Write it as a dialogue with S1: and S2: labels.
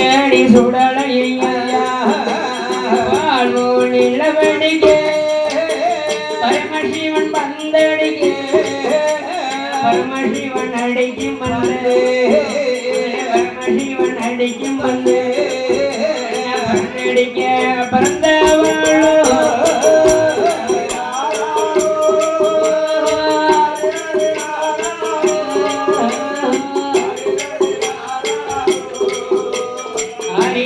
S1: தேடி சுடலையா? வாழ்வு நிலவடிக்கே. பரமசிவன் பந்தடிக்கே பரமசிவன் அடிக்கும் வந்து பரமசிவன் அடிக்கும் வந்து பந்தடிக்க பரந்த